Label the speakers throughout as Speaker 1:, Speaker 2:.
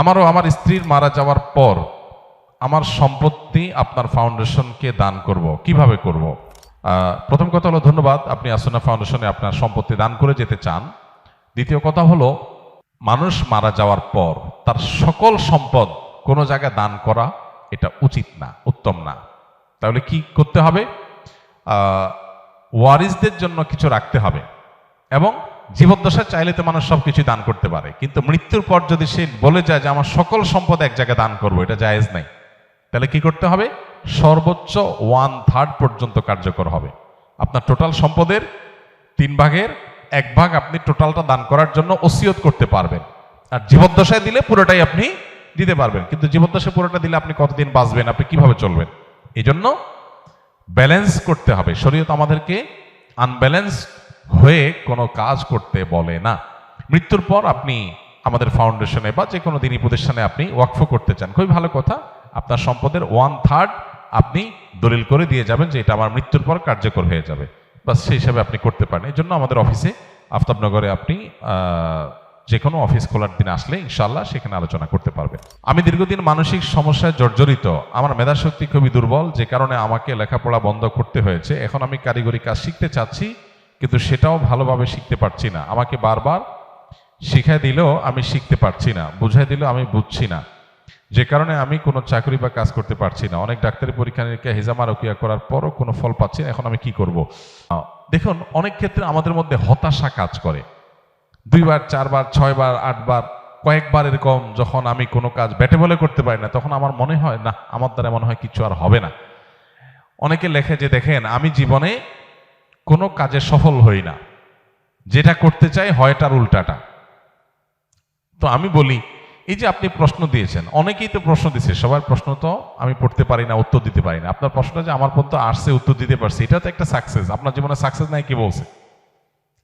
Speaker 1: আমারও আমার স্ত্রীর মারা যাওয়ার পর আমার সম্পত্তি আপনার ফাউন্ডেশনকে দান করব। কীভাবে করব? প্রথম কথা হলো ধন্যবাদ, আপনি আসনা ফাউন্ডেশনে আপনার সম্পত্তি দান করে যেতে চান। দ্বিতীয় কথা হলো, মানুষ মারা যাওয়ার পর তার সকল সম্পদ কোনো জায়গায় দান করা এটা উচিত না, উত্তম না। তাহলে কি করতে হবে? ওয়ারিসদের জন্য কিছু রাখতে হবে এবং জীবদ্দশায় চাইলে তো মানুষ সব কিছু দান করতে পারে। কিন্তু মৃত্যুর পর যদি সে বলে যায় যে আমার সকল সম্পদ এক জায়গায় দান করব, এটা জায়েজ নাই। তাহলে কি করতে হবে? সর্বোচ্চ ওয়ান থার্ড পর্যন্ত কার্যকর হবে। আপনার টোটাল সম্পদের তিন ভাগের এক ভাগ আপনি টোটালটা দান করার জন্য ওসিয়ত করতে পারবেন। আর জীবদ্দশায় দিলে পুরোটাই আপনি দিতে পারবেন। কিন্তু জীবদ্দশায় পুরোটা দিলে আপনি কতদিন বাঁচবেন? আপনি কীভাবে চলবেন? এই জন্য ব্যালেন্স করতে হবে। শরীয়ত আমাদেরকে আনব্যালেন্স হয়ে কোনো কাজ করতে বলে না। মৃত্যুর পর আপনি আমাদের ফাউন্ডেশনে বা যে কোনো দিনই প্রতিষ্ঠানে আপনি ওয়াকফ করতে চান। খুবই ভালো কথা। আপনার সম্পদের ওয়ান থার্ড আপনি দলিল করে দিয়ে যাবেন যে এটা আমার মৃত্যুর পর কার্যকর হয়ে যাবে। বাস সেই হিসাবে আপনি করতে পারেন। এই জন্য আমাদের অফিসে, আফতাবনগরে আপনি যে কোনো অফিস খোলার দিন আসলে ইনশাল্লাহ সেখানে আলোচনা করতে পারবে আমি দীর্ঘদিন মানসিক সমস্যায় জর্জরিত। আমার মেধাশক্তি খুবই দুর্বল। যে কারণে আমাকে লেখাপড়া বন্ধ করতে হয়েছে। এখন আমি কারিগরি কাজ শিখতে চাচ্ছি। কিন্তু সেটাও ভালোভাবে শিখতে পারছি না। আমাকে বারবার শিখাই দিলেও আমি শিখতে পারছি না। বুঝাই দিলেও আমি বুঝছি না। যে কারণে আমি কোনো চাকরি বা কাজ করতে পারছি না। অনেক ডাক্তারি পরীক্ষা নিরীক্ষা, হেজামা রকিয়া করার পরও কোনো ফল পাচ্ছি না। এখন আমি কি করব? দেখুন, অনেক ক্ষেত্রে আমাদের মধ্যে হতাশা কাজ করে। দুইবার, চারবার, ছয়বার, আটবার, কয়েকবার এরকম যখন আমি কোনো কাজ ব্যাটে বলে করতে পারি না, তখন আমার মনে হয়, না, আমার দ্বারা মনে হয় কিছু আর হবে না। অনেকে লেখে যে, দেখেন, আমি জীবনে কোনো কাজে সফল হই না। যেটা করতে চাই হয় তার উল্টাটা। তো আমি বলি, এই যে আপনি প্রশ্ন দিয়েছেন, অনেকেই তো প্রশ্ন দিচ্ছে সবার প্রশ্ন তো আমি পড়তে পারি না, উত্তর দিতে পারি না। আপনার প্রশ্নটা যে আমার পর্যন্ত আসছে, উত্তর দিতে পারছি, এটা তো একটা সাকসেস আপনার জীবনে সাকসেস নাই, কি বলছে?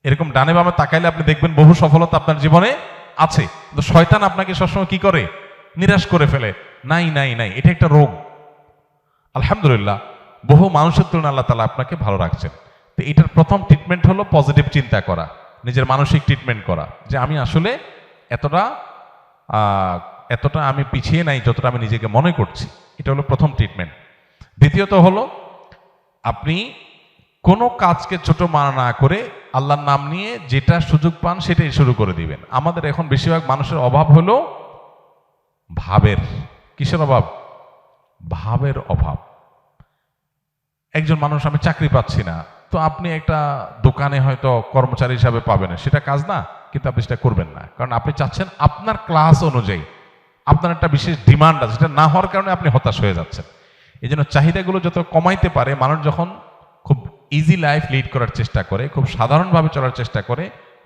Speaker 1: এরকম ডানে বামে তাকাইলে আপনি দেখবেন বহু সফলতা আপনার জীবনে আছে। কিন্তু শয়তান আপনাকে সবসময় কি করে? নিরাশ করে ফেলে। নাই নাই নাই, এটা একটা রোগ। আলহামদুলিল্লাহ, বহু মানুষের তুলনায় আল্লাহ তালা আপনাকে ভালো রাখছেন। তো এটার প্রথম ট্রিটমেন্ট হলো পজিটিভ চিন্তা করা, নিজের মানসিক ট্রিটমেন্ট করা, যে আমি আসলে এতটা এতটা আমি পিছিয়ে নাই, যতটা আমি নিজেকে মনে করছি, এটা হলো প্রথম ট্রিটমেন্ট দ্বিতীয়ত হলো, আপনি কোনো কাজকে ছোট মানা না করে আল্লাহর নাম নিয়ে যেটা সুযোগ পান সেটাই শুরু করে দিবেন। আমাদের এখন বেশিরভাগ মানুষের অভাব হলো ভাবের। কিসের অভাব? ভাবের অভাব। একজন মানুষ আমি চাকরি পাচ্ছি না তো আপনি একটা দোকানে হয়তো কর্মচারী হিসাবে পাবেন। সেটা কাজ না, কিন্তু আপনি সেটা করবেন না। কারণ আপনি চাচ্ছেন আপনার ক্লাস অনুযায়ী, আপনার একটা বিশেষ ডিমান্ড আছে, সেটা না হওয়ার কারণে আপনি হতাশ হয়ে যাচ্ছেন। এই জন্য চাহিদাগুলো যত কমাইতে পারে, মানুষ যখন খুব ইজি লাইফ লিড করার চেষ্টা করে, খুব সাধারণভাবে চলার চেষ্টা করে,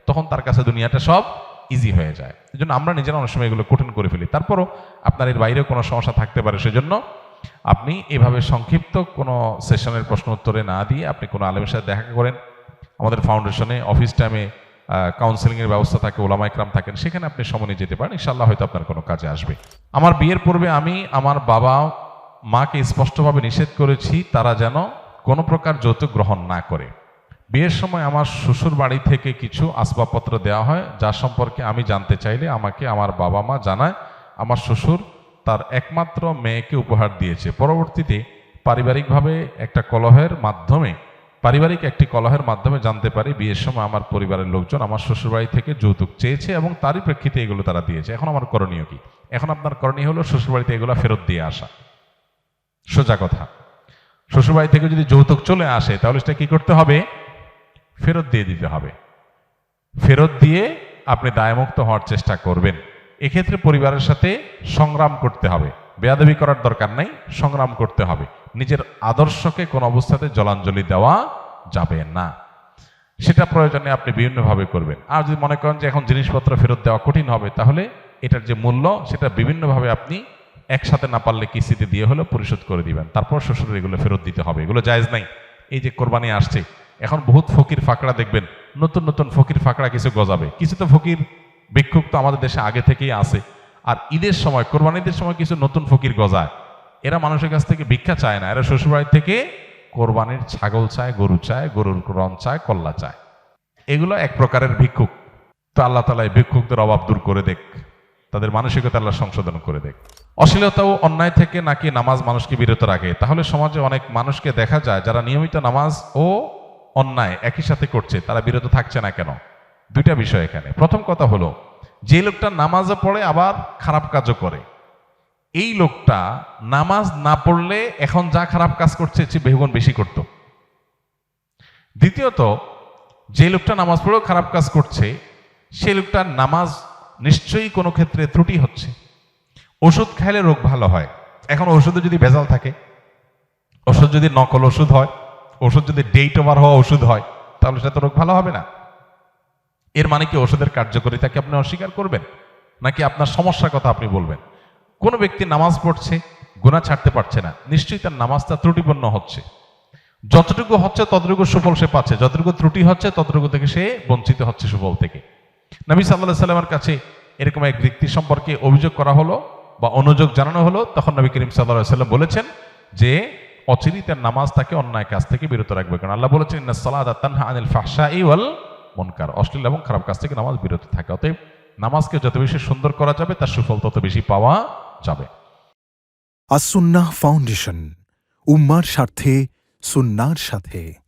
Speaker 1: তখন তার কাছে দুনিয়াটা সব ইজি হয়ে যায়। এই জন্য আমরা নিজেরা অনেক সময় এগুলো কঠিন করে ফেলি। তারপরও আপনার এর বাইরেও কোনো সমস্যা থাকতে পারে, সেজন্য আপনি এভাবে সংক্ষিপ্ত কোনো সেশনের প্রশ্ন উত্তরে না দিয়ে আপনি কোনো আলেমের সাথে দেখা করেন। আমাদের ফাউন্ডেশনে অফিস টাইমে কাউন্সেলিংয়ের ব্যবস্থা থাকে, ওলামা ইকরাম থাকেন, সেখানে আপনি সময় যেতে পারেন। ইনশাল্লাহ হয়তো আপনার কোনো কাজে আসবে। আমার বিয়ের পূর্বে আমি আমার বাবা মাকে স্পষ্টভাবে নিষেধ করেছি, তারা যেন কোনো প্রকার যৌতুক গ্রহণ না করে। বিয়ের সময় আমার শ্বশুর বাড়ি থেকে কিছু আসবাবপত্র দেওয়া হয়, যা সম্পর্কে আমি জানতে চাইলে আমাকে আমার বাবা মা জানায়, আমার শ্বশুর তার একমাত্র মেয়েকে উপহার দিয়েছে। পরবর্তীতে পারিবারিকভাবে একটা কলহের মাধ্যমে, পারিবারিক একটি কলহের মাধ্যমে জানতে পারি, বিয়ের সময় আমার পরিবারের লোকজন আমার শ্বশুরবাড়ি থেকে যৌতুক চেয়েছে এবং তারই প্রেক্ষিতে এগুলো তারা দিয়েছে। এখন আমার করণীয় কি? এখন আপনার করণীয় হলো শ্বশুরবাড়িতে এগুলো ফেরত দিয়ে আসা। সোজা কথা। শ্বশুরবাড়ি থেকে যদি যৌতুক চলে আসে, তাহলে সেটা কি করতে হবে? ফেরত দিয়ে দিতে হবে। ফেরত দিয়ে আপনি দায়মুক্ত হওয়ার চেষ্টা করবেন। এক্ষেত্রে পরিবারের সাথে সংগ্রাম করতে হবে। বেয়াদবি করার দরকার নাই, সংগ্রাম করতে হবে। নিজের আদর্শকে কোন অবস্থাতে জলাঞ্জলি দেওয়া যাবে না। সেটা প্রয়োজনে আপনি বিভিন্নভাবে করবেন। আর যদি মনে করেন যে এখন জিনিসপত্র ফেরত দেওয়া কঠিন হবে, তাহলে এটার যে মূল্য, সেটা বিভিন্নভাবে আপনি একসাথে না পারলে কিস্তিতে দিয়ে হলেও পরিশোধ করে দিবেন। তারপর শ্বশুরের এগুলো ফেরত দিতে হবে। এগুলো জায়েজ নাই। এই যে কোরবানি আসছে, এখন বহুত ফকির ফাঁকড়া দেখবেন, নতুন নতুন ফকির ফাকড়া কিছু গজাবে। কিছু তো ফকির ভিক্ষুক তো আমাদের দেশে আগে থেকেই আছে। আর ঈদের সময়, কোরবানিদের সময় কিছু নতুন ফকির গজায়। এরা মানুষের কাছ থেকে ভিক্ষা চায় না, এরা শ্বশুরবাড়ি থেকে কোরবানির ছাগল চায়, গরু চায়, গরুর রন চায়, কল্লা চায়। এগুলো এক প্রকারের ভিক্ষুক। তো আল্লাহ তালা এই ভিক্ষুকদের অভাব দূর করে দেখ। তাদের মানসিকতা আল্লাহ সংশোধন করে দেখ। অশ্লীলতা ও অন্যায় থেকে নাকি নামাজ মানুষকে বিরত রাখে? তাহলে সমাজে অনেক মানুষকে দেখা যায় যারা নিয়মিত নামাজ ও অন্যায় একই সাথে করছে, তারা বিরত থাকছে না কেন? দুইটা বিষয় এখানে। প্রথম কথা হলো, যে লোকটা নামাজও পড়ে আবার খারাপ কাজও করে। এই লোকটা নামাজ না পড়লে এখন যা খারাপ কাজ করছে চেয়ে বহুগুণ বেশি করত। দ্বিতীয়ত, যে লোকটা নামাজ পড়েও খারাপ কাজ করছে, সে লোকটার নামাজ নিশ্চয়ই কোনো ক্ষেত্রে ত্রুটি হচ্ছে। ওষুধ খাইলে রোগ ভালো হয়। এখন ওষুধে যদি ভেজাল থাকে, ওষুধ যদি নকল ওষুধ হয়, ওষুধ যদি ডেট ওভার হওয়া ওষুধ হয়, তাহলে সেটা তো রোগ ভালো হবে না। এর মানে কি ওষুধের কার্যকারিতাকে আপনি অস্বীকার করবেন? নাকি আপনার সমস্যার কথা আপনি বলবেন? কোনো ব্যক্তি নামাজ পড়ছে গুণা ছাড়তে পারছে না, নিশ্চয়ই তার নামাজটা ত্রুটিপূর্ণ হচ্ছে। যতটুকু হচ্ছে ততটুকু সুফল সে পাচ্ছে, যতটুকু ত্রুটি হচ্ছে ততটুকু থেকে সে বঞ্চিত হচ্ছে সুফল থেকে। নবী সাল্লাহ সাল্লামের কাছে এরকম এক ব্যক্তি সম্পর্কে অভিযোগ করা হলো বা অনুযোগ জানানো হলো, তখন নবী করিম সাল্লাহ সাল্লাম বলেছেন যে অচিরি তার নামাজ তাকে অন্যায় কাজ থেকে বিরত রাখবে। কারণ আল্লাহ বলেছেন তানহা আনিল ফাহশা ওয়াল মনকার অশ্লীল এবং খারাপ কাজ থেকে নামাজ বিরত থাকে, অতএব নামাজকে যত বেশি সুন্দর করা যাবে, তার সুফল তত বেশি পাওয়া যাবে।
Speaker 2: আসুন্না ফাউন্ডেশন, উম্মার স্বার্থে, সুন্নার সাথে।